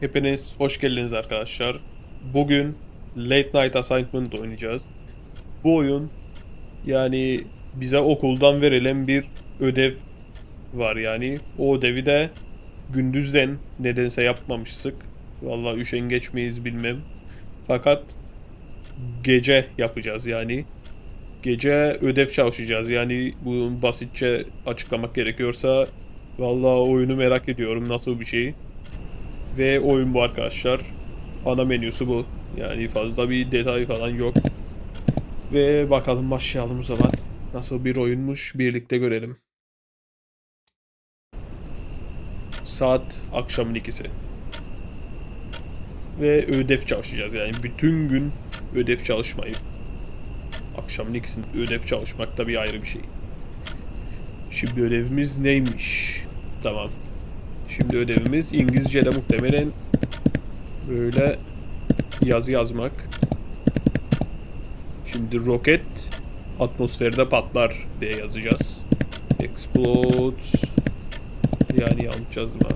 Hepiniz hoş geldiniz arkadaşlar. Bugün Late Night Assignment oynayacağız. Bu oyun yani bize okuldan verilen bir ödev var yani. O ödevi de gündüzden nedense yapmamıştık. Vallahi üşengeç miyiz bilmem. Fakat gece yapacağız yani. Gece ödev çalışacağız yani bunu basitçe açıklamak gerekiyorsa vallahi oyunu merak ediyorum nasıl bir şey. Ve oyun bu arkadaşlar. Ana menüsü bu. Yani fazla bir detay falan yok. Ve bakalım başlayalım o zaman. Nasıl bir oyunmuş birlikte görelim. Saat akşamın ikisi. Ve ödev çalışacağız yani bütün gün ödev çalışmayı. Akşamın ikisinde ödev çalışmak da bir ayrı bir şey. Şimdi ödevimiz neymiş? Tamam. Şimdi ödevimiz İngilizce'de muhtemelen böyle yazı yazmak. Şimdi roket atmosferde patlar diye yazacağız. Explodes yani yanlış yazma.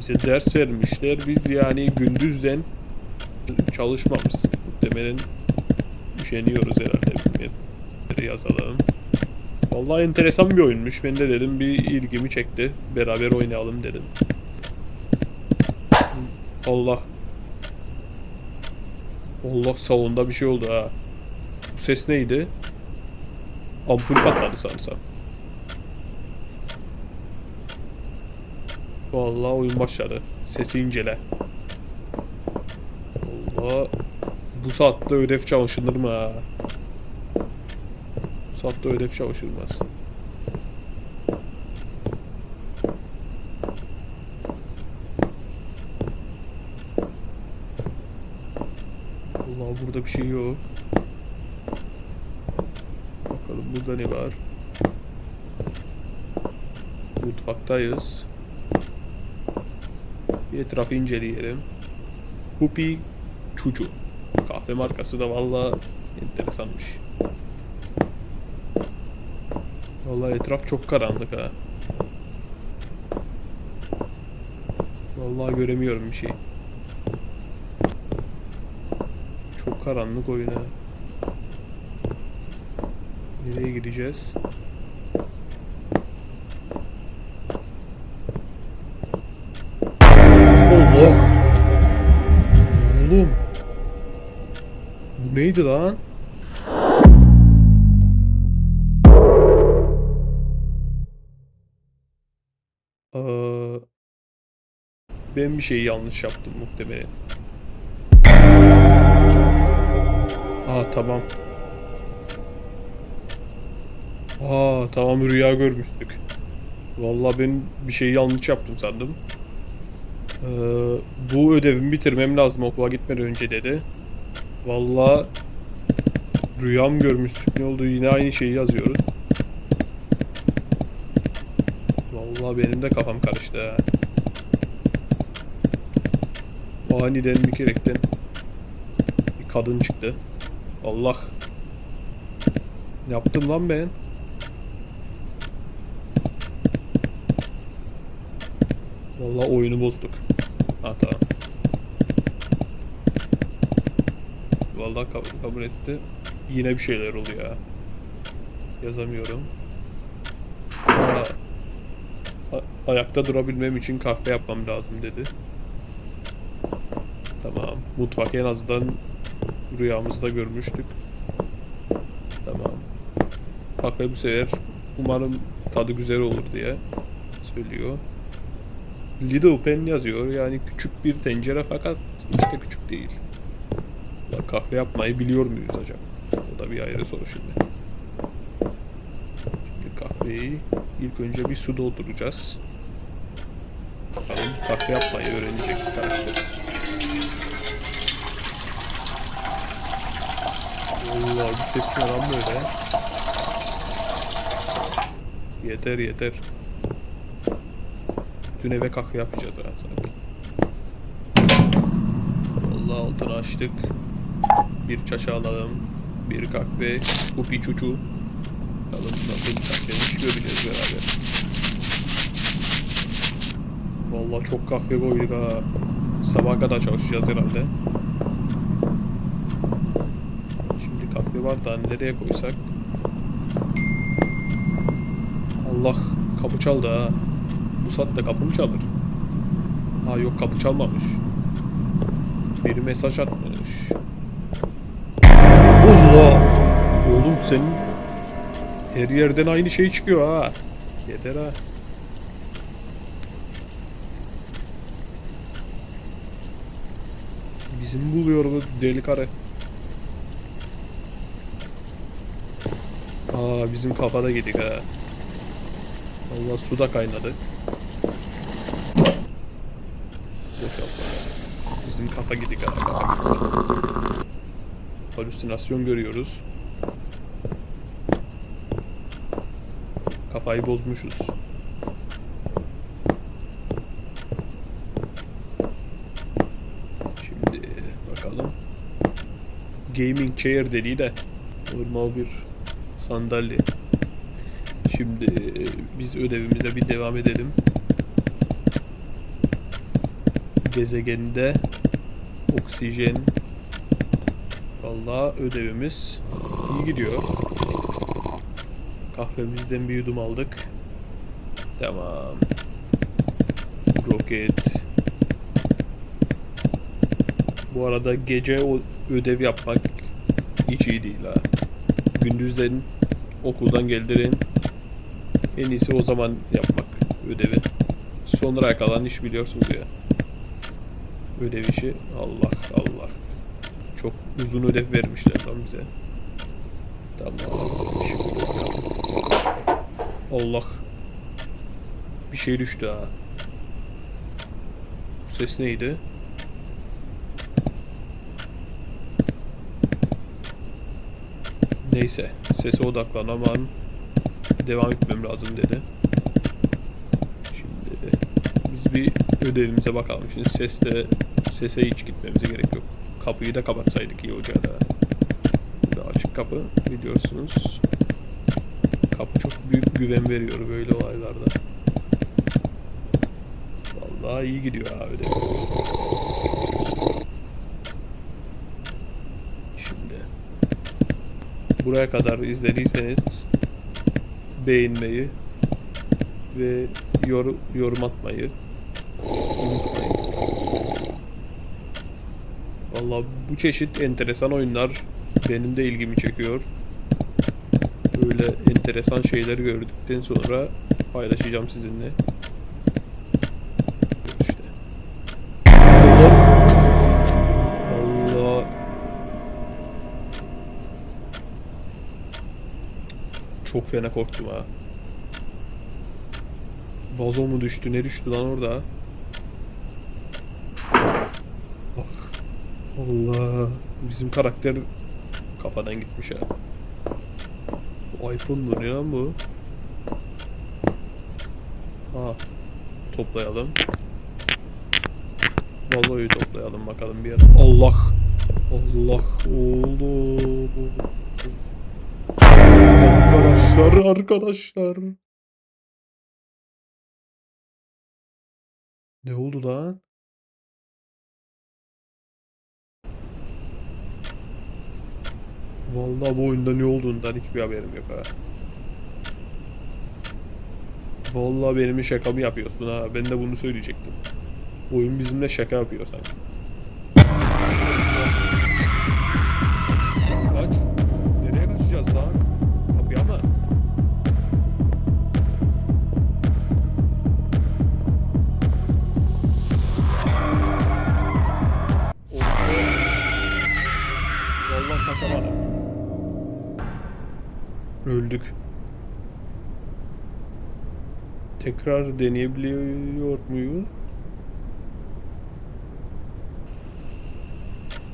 Bize ders vermişler. Biz yani gündüzden çalışmamışız. Muhtemelen üşeniyoruz herhalde. Bilmiyorum. Yazalım. Vallahi enteresan bir oyunmuş. Ben de dedim bir ilgimi çekti. Beraber oynayalım dedim. Allah. Allah salonda bir şey oldu ha. Bu ses neydi? Ampul patladı sanırsam. Vallahi oyun başladı. Sesi incele. Allah. Bu saatte ödev çalışılır mı ha? Saatte ödev çalışılmaz. Allah burada bir şey yok. Bakalım burada ne var? Mutfaktayız. Bir etrafı inceleyelim. Hupi Çucu. Kahve markası da valla enteresanmış. Vallahi etraf çok karanlık ha. Vallahi göremiyorum bir şey. Çok karanlık oyun ha. Nereye gideceğiz? Allah! Oğlum! Bu neydi lan? Ben bir şey yanlış yaptım muhtemelen. Aa tamam. Aa tamam rüya görmüştük. Vallahi ben bir şey yanlış yaptım sandım. Ee, bu ödevimi bitirmem lazım okula gitmeden önce dedi. Vallahi rüyam görmüştük ne oldu yine aynı şeyi yazıyoruz. Vallahi benim de kafam karıştı ha. Aniden bir kerekten bir kadın çıktı. Allah. Ne yaptım lan ben? Vallahi oyunu bozduk. Ha tamam. Vallahi kabul, kabul etti. Yine bir şeyler oluyor. Yazamıyorum. Aa, a- ayakta durabilmem için kahve yapmam lazım dedi. Tamam. Mutfak en azından rüyamızda görmüştük. Tamam. Kahve bu sefer umarım tadı güzel olur diye söylüyor. Little Pen yazıyor. Yani küçük bir tencere fakat de küçük değil. Ya kahve yapmayı biliyor muyuz acaba? O da bir ayrı soru şimdi. Şimdi kahveyi ilk önce bir su dolduracağız. Kahve yapmayı öğrenecek karakter. Allah bir ses ne lan böyle? Yeter yeter. Bütün eve kahve yapacağız ha sanki. Allah altını açtık. Bir çaşı alalım. Bir kahve. Bir çuçu. Bakalım nasıl bir kahvemiş göreceğiz beraber. Vallahi çok kahve koyduk ha. Sabaha kadar çalışacağız herhalde. Şimdi kahve var da nereye koysak? Allah kapı çaldı ha. Bu saatte kapı mı çalır? Ha yok kapı çalmamış. Biri mesaj atmış. Allah! Oğlum senin her yerden aynı şey çıkıyor ha. Yeter ha. Bizim buluyor bu deli karı. Aa bizim kafada gidik ha. Allah su da kaynadı. Bizim kafa gidik ha. Halüsinasyon görüyoruz. Kafayı bozmuşuz. Şimdi bakalım. Gaming chair dediği de normal bir sandalye. Şimdi biz ödevimize bir devam edelim. Gezegeninde oksijen Vallahi ödevimiz iyi gidiyor. Kahvemizden bir yudum aldık. Tamam. Roket. Bu arada gece o ödev yapmak hiç iyi değil ha. Gündüzden okuldan geldirin. En iyisi o zaman yapmak ödevi. Sonra kalan iş biliyorsunuz ya. Ödev işi Allah Allah. Çok uzun ödev vermişler lan bize. Tamam. Allah. Bir şey düştü ha. Bu ses neydi? Neyse. Sese odaklan aman. Devam etmem lazım dedi. Şimdi biz bir ödevimize bakalım. Şimdi sesle sese hiç gitmemize gerek yok. Kapıyı da kapatsaydık iyi olacağı da. Bu da açık kapı biliyorsunuz. Kapı çok büyük güven veriyor böyle olaylarda. Vallahi iyi gidiyor ha ödev. Şimdi buraya kadar izlediyseniz beğenmeyi ve yor yorum atmayı unutmayın. Valla bu çeşit enteresan oyunlar benim de ilgimi çekiyor. Böyle enteresan şeyler gördükten sonra paylaşacağım sizinle. Çok fena korktum ha. Vazo mu düştü? Ne düştü lan orada? Bak. Allah. Bizim karakter kafadan gitmiş ha. Bu iPhone mu ne lan bu? Ha. Toplayalım. Vallahi toplayalım bakalım bir ara. Allah. Allah oldu. Arkadaşlar arkadaşlar. Ne oldu lan? Vallahi bu oyunda ne olduğundan hiçbir haberim yok ha. Vallahi benim şakamı yapıyorsun ha. Ben de bunu söyleyecektim. Oyun bizimle şaka yapıyor sanki. Öldük. Tekrar deneyebiliyor muyuz?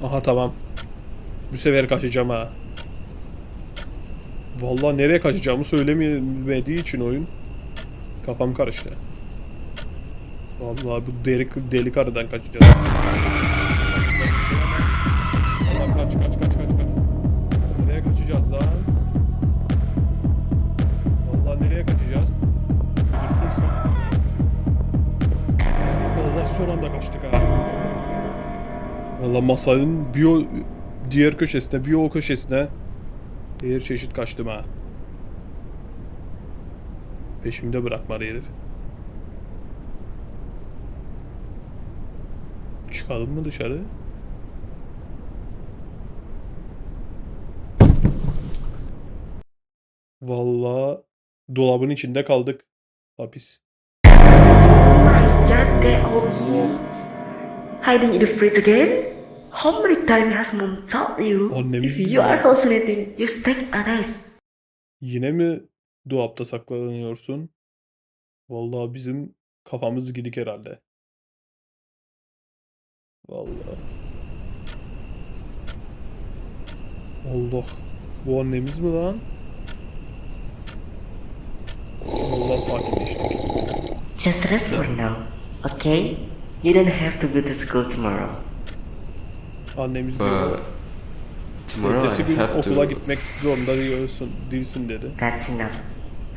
Aha tamam. Bu sefer kaçacağım ha. Vallahi nereye kaçacağımı söylemediği için oyun kafam karıştı. Vallahi bu deli, deli karıdan kaçacağız. Kaç kaç kaç kaç kaç. Nereye kaçacağız lan? Son anda kaçtık ha. Valla masanın bir o diğer köşesine bir o köşesine her çeşit kaçtım ha. Peşimde bırakmadı herif. Çıkalım mı dışarı? Vallahi dolabın içinde kaldık. Hapis. Old you. Hiding in the fridge again? How many times has mom taught you? Annemiz If you are hallucinating, just take a rest. Yine mi dolapta saklanıyorsun? Vallahi bizim kafamız gidik herhalde. Vallahi. Allah. Bu annemiz mi lan? Allah sakinleştik. Just rest for now, okay? You don't have to go to school tomorrow. Annemiz diyor. But tomorrow Ertesi I gün have okula to. gitmek zorunda değilsin, değilsin dedi. That's enough.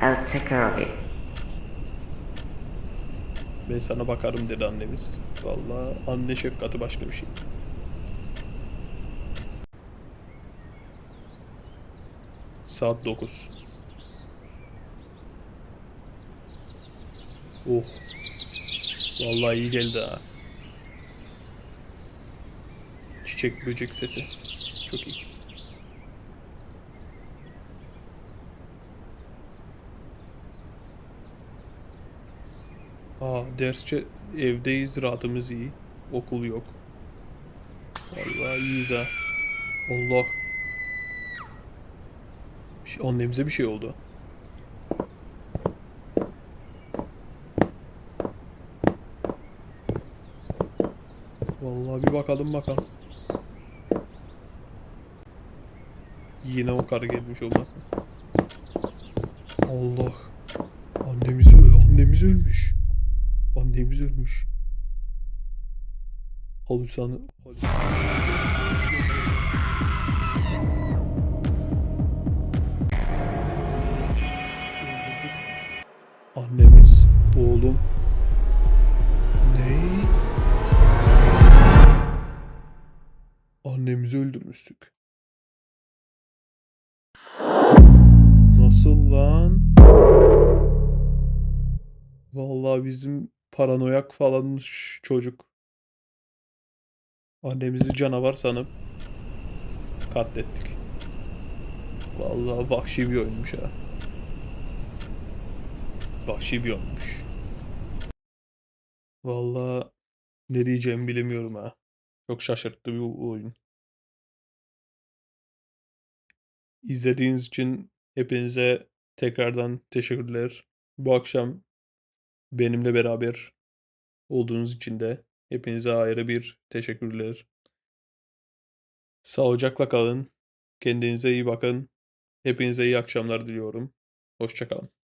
I'll take care of it. Ben sana bakarım dedi annemiz. Vallahi anne şefkati başka bir şey. Saat 9. Oh. Vallahi iyi geldi ha. Çiçek böcek sesi. Çok iyi. Aa, dersçe evdeyiz, rahatımız iyi. Okul yok. Vallahi iyiyiz ha. Allah. Bir şey, annemize bir şey oldu. Vallahi bir bakalım bakalım. Yine o karı gelmiş olmasın. Allah. Annemiz, annemiz ölmüş. Annemiz ölmüş. Halüsanı... Annemiz, oğlum. Annemizi öldürmüştük. Nasıl lan? Vallahi bizim paranoyak falanmış çocuk. Annemizi canavar sanıp katlettik. Vallahi vahşi bir oyunmuş ha. Vahşi bir oyunmuş. Vallahi ne diyeceğimi bilemiyorum ha. Çok şaşırttı bir oyun. İzlediğiniz için hepinize tekrardan teşekkürler. Bu akşam benimle beraber olduğunuz için de hepinize ayrı bir teşekkürler. Sağlıcakla kalın. Kendinize iyi bakın. Hepinize iyi akşamlar diliyorum. Hoşçakalın.